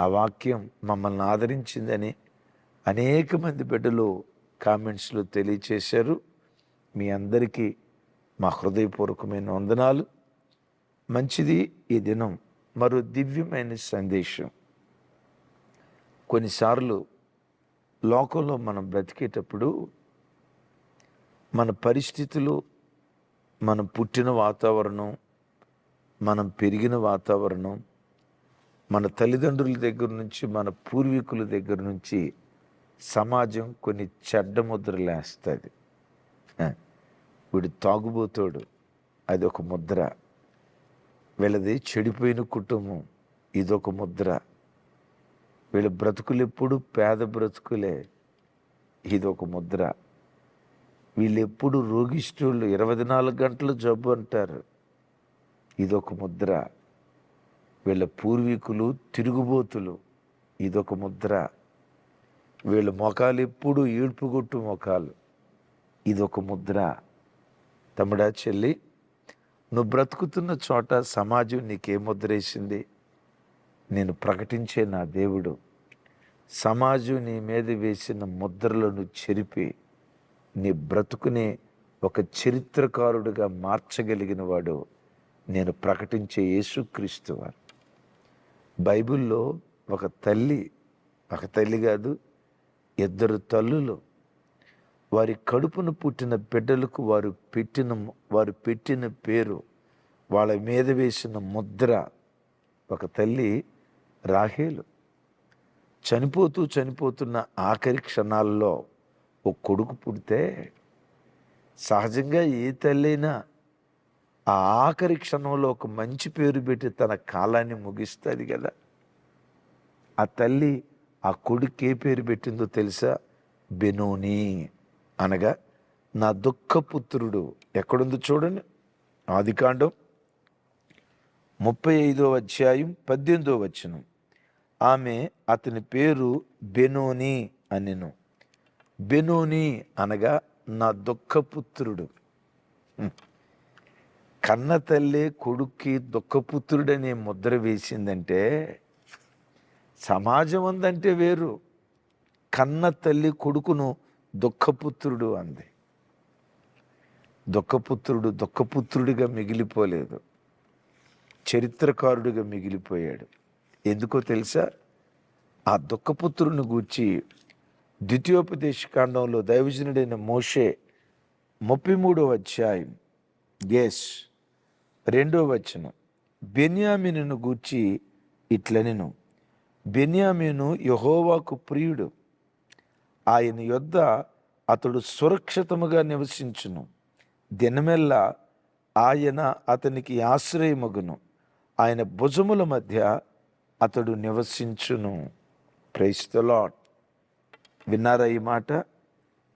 ఆ వాక్యం మమ్మల్ని ఆదరించిందని అనేక మంది బిడ్డలు కామెంట్స్లో తెలియచేశారు. మీ అందరికీ మా హృదయపూర్వకమైన వందనాలు. మంచిది ఈ దినం. మరో దివ్యమైన సందేశం. కొన్నిసార్లు లోకంలో మనం బ్రతికేటప్పుడు మన పరిస్థితులు మనం పుట్టిన వాతావరణం మనం పెరిగిన వాతావరణం మన తల్లిదండ్రుల దగ్గర నుంచి మన పూర్వీకుల దగ్గర నుంచి సమాజం కొన్ని చెడ్డ ముద్రలు వేస్తుంది. వీడు తాగుబోతాడు అది ఒక ముద్ర. వీళ్ళది చెడిపోయిన కుటుంబం ఇదొక ముద్ర. వీళ్ళ బ్రతుకులు ఎప్పుడు పేద బ్రతుకులే ఇదొక ముద్ర. వీళ్ళు ఎప్పుడు రోగిష్ఠుళ్ళు ఇరవై నాలుగు గంటలు జబ్బు అంటారు ఇదొక ముద్ర. వీళ్ళ పూర్వీకులు తిరుగుబోతులు. ఇదొక ముద్ర. వీళ్ళ మొఖాలు ఎప్పుడు ఏడ్పుగొట్టు మొఖాలు ఇదొక ముద్ర. తమ్ముడా చెల్లి నువ్వు బ్రతుకుతున్న చోట సమాజం నీకే ముద్రేసింది. నేను ప్రకటించే నా దేవుడు. సమాజం నీ మీద వేసిన ముద్రలను చెరిపి నీ బ్రతుకునే ఒక చరిత్రకారుడిగా మార్చగలిగిన వాడు నేను ప్రకటించే యేసుక్రీస్తు వారు. బైబిల్లో ఒక తల్లి ఒక తల్లి కాదు ఇద్దరు తల్లులు. వారి కడుపున పుట్టిన బిడ్డలకు వారు పెట్టిన వారు పెట్టిన పేరు వాళ్ళ మీద వేసిన ముద్ర ఒక తల్లి రాహేలు. చనిపోతూ చనిపోతున్న ఆఖరి క్షణాల్లో ఒక కొడుకు పుడితే సహజంగా ఏ తల్లైనా ఆ ఆఖరి క్షణంలో ఒక మంచి పేరు పెట్టి తన కాలాన్ని ముగిస్తుంది కదా. ఆ తల్లి ఆ కొడుకు ఏ పేరు పెట్టిందో తెలుసా? బెనోని అనగా నా దుఃఖపుత్రుడు ఎక్కడుందో చూడండి. ఆదికాండం ముప్పై ఐదో అధ్యాయం పద్దెనిమిదో వచనం. ఆమె అతని పేరు బెనోని అనెను. బెనోని అనగా నా దుఃఖపుత్రుడు. పుత్రుడు కన్న తల్లి కొడుక్కి దుఃఖపుత్రుడనే ముద్ర వేసిందంటే సమాజం అందంటే వేరు. కన్న తల్లి కొడుకును దుఃఖపుత్రుడు అంది. దుఃఖపుత్రుడు దుఃఖపుత్రుడిగా మిగిలిపోలేదు. చరిత్రకారుడిగా మిగిలిపోయాడు. ఎందుకో తెలుసా? ఆ దుఃఖపుత్రుని గూర్చి ద్వితీయోపదేశ కాండంలో దైవజనుడైన మోషే ముప్పై మూడో అధ్యాయం. ఎస్ రెండో వచనం. బెన్యామిను గూర్చి ఇట్లనెను. బెన్యామీను యహోవాకు ప్రియుడు. ఆయన యొద్ద అతడు సురక్షితముగా నివసించును. దినమెల్లా ఆయన అతనికి ఆశ్రయమగును. ఆయన భుజముల మధ్య అతడు నివసించును. ప్రైస్తలాట్ విన్నారా ఈ మాట?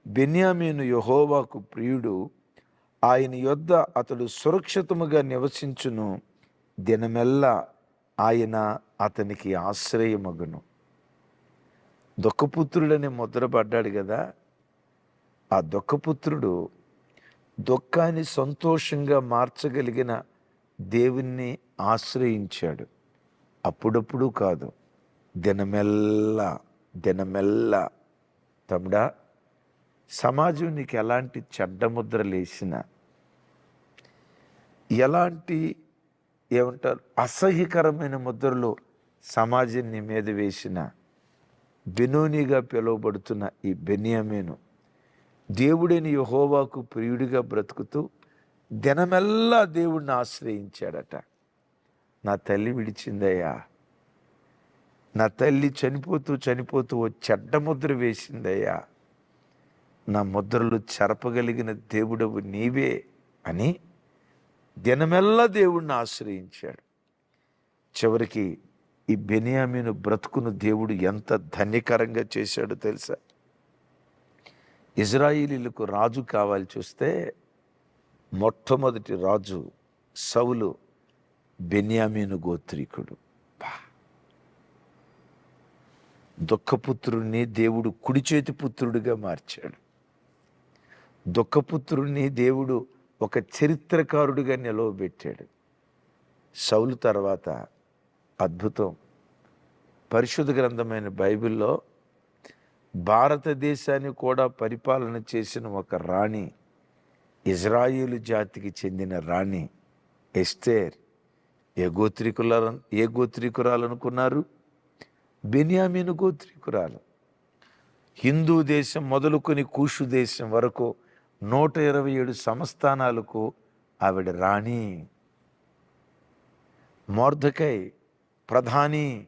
బెన్యామీను యహోవాకు ప్రియుడు ఆయన యొద్ద అతడు సురక్షితముగా నివసించును. దినమెల్లా ఆయన అతనికి ఆశ్రయమగును. దుఃఖపుత్రుడని ముద్రపడ్డాడు కదా ఆ దుఃఖపుత్రుడు దుఃఖాన్ని సంతోషంగా మార్చగలిగిన దేవుణ్ణి ఆశ్రయించాడు. అప్పుడప్పుడు కాదు. దినమెల్లా దినమెల్లా తమ్ముడా సమాజం నీకు ఎలాంటి చెడ్డ ఎలాంటి ఏమంటారు అసహ్యకరమైన ముద్రలు సమాజం నీ మీద వేసిన బెనోనిగా పిలువబడుతున్న ఈ బెనియమేను దేవుడైన యహోవాకు ప్రియుడిగా బ్రతుకుతూ దినమెల్లా దేవుడిని ఆశ్రయించాడట. నా తల్లి విడిచిందయ్యా. నా తల్లి చనిపోతూ చనిపోతూ ఓ చెడ్డ ముద్ర వేసిందయ్యా. నా ముద్రలు చెరపగలిగిన దేవుడవు నీవే అని దినమెల్లా దేవుణ్ణి ఆశ్రయించాడు. చివరికి ఈ బెనియామీను బ్రతుకును దేవుడు ఎంత ధన్యకరంగా చేశాడో తెలుసా? ఇజ్రాయిలీలకు రాజు కావాలి చూస్తే మొట్టమొదటి రాజు సౌలు బెన్యామీను గోత్రీకుడు. దుఃఖపుత్రుణ్ణి దేవుడు కుడి చేతి పుత్రుడిగా మార్చాడు. దుఃఖపుత్రుణ్ణి దేవుడు ఒక చరిత్రకారుడిగా నిలవబెట్టాడు. సౌలు తర్వాత అద్భుతం. పరిశుద్ధ గ్రంథమైన బైబిల్లో భారతదేశాన్ని కూడా పరిపాలన చేసిన ఒక రాణి ఇజ్రాయిలు జాతికి చెందిన రాణి ఎస్తేర్. ఏ గోత్రికుల ఏ గోత్రికురాలు అనుకున్నారు గోత్రికురాలు. హిందూ దేశం మొదలుకొని కూషు దేశం వరకు నూట ఇరవై ఏడు సంస్థానాలకు ఆవిడ రాణి. మోర్ధకై ప్రధాని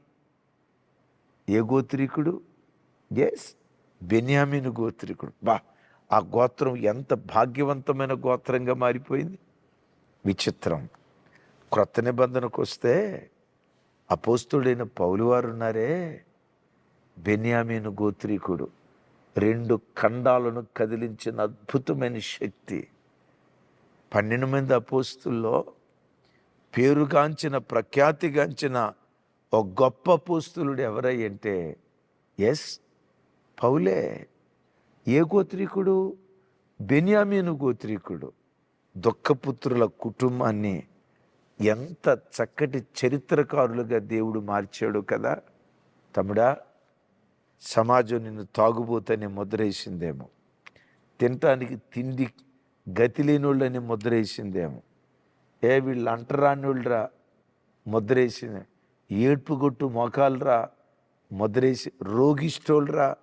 ఏ గోత్రికుడు ఎస్ బెన్యామిను గోత్రికుడు. బా ఆ గోత్రం ఎంత భాగ్యవంతమైన గోత్రంగా మారిపోయింది. విచిత్రం. క్రొత్త నిబంధనకు వస్తే అపోస్తుడైన పౌలువారున్నారే ఉన్నారే. బెన్యామీను గోత్రీకుడు. రెండు ఖండాలను కదిలించిన అద్భుతమైన శక్తి. పన్నెండు మంది అపోస్తుల్లో పేరుగాంచిన ప్రఖ్యాతిగాంచిన ఒక గొప్ప పోస్తులుడు ఎవరై అంటే ఎస్ పౌలే. ఏ గోత్రీకుడు? బెనియామీను గోత్రీకుడు. దుఃఖపుత్రుల కుటుంబాన్ని ఎంత చక్కటి చరిత్రకారులుగా దేవుడు మార్చాడు కదా. తమ్ముడా సమాజం నిన్ను తాగుబోతని ముద్రేసిందేమో. తినటానికి తిండి గతి లేనోళ్ళని ముద్రేసిందేమో. ఏ వీళ్ళు అంటరానోళ్ళరా ముద్రేసింది ఏడ్పుగొట్టు మొఖాలరా ముద్రేసి రోగిష్టోళ్ళరా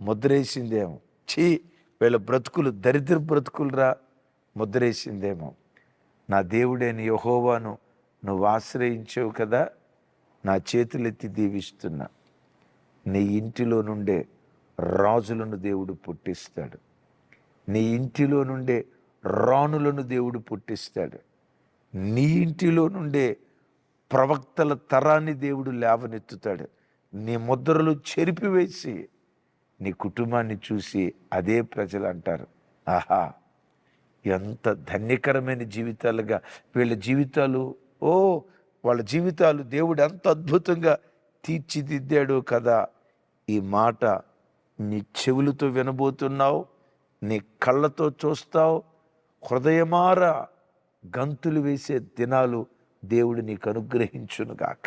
ముద్రేసిందేమో. ఛీ వీళ్ళ బ్రతుకులు దరిద్ర బ్రతుకులరా ముద్రేసిందేమో. నా దేవుడైన యహోవాను నువ్వు ఆశ్రయించావు కదా నా చేతులెత్తి దీవిస్తున్నా. నీ ఇంటిలో నుండే రాజులను దేవుడు పుట్టిస్తాడు. నీ ఇంటిలో నుండే రాణులను దేవుడు పుట్టిస్తాడు. నీ ఇంటిలో నుండే ప్రవక్తల తరాన్ని దేవుడు లేవనెత్తుతాడు. నీ ముద్రలు చెరిపివేసి నీ కుటుంబాన్ని చూసి అదే ప్రజలు అంటారు. ఆహా! ఎంత ధన్యకరమైన జీవితాలుగా వీళ్ళ జీవితాలు. ఓ వాళ్ళ జీవితాలు దేవుడు ఎంత అద్భుతంగా తీర్చిదిద్దాడు కదా. ఈ మాట నీ చెవులతో వినబోతున్నావు నీ కళ్ళతో చూస్తావు. హృదయమార గంతులు వేసే దినాలు దేవుడు నీకు అనుగ్రహించునుగాక.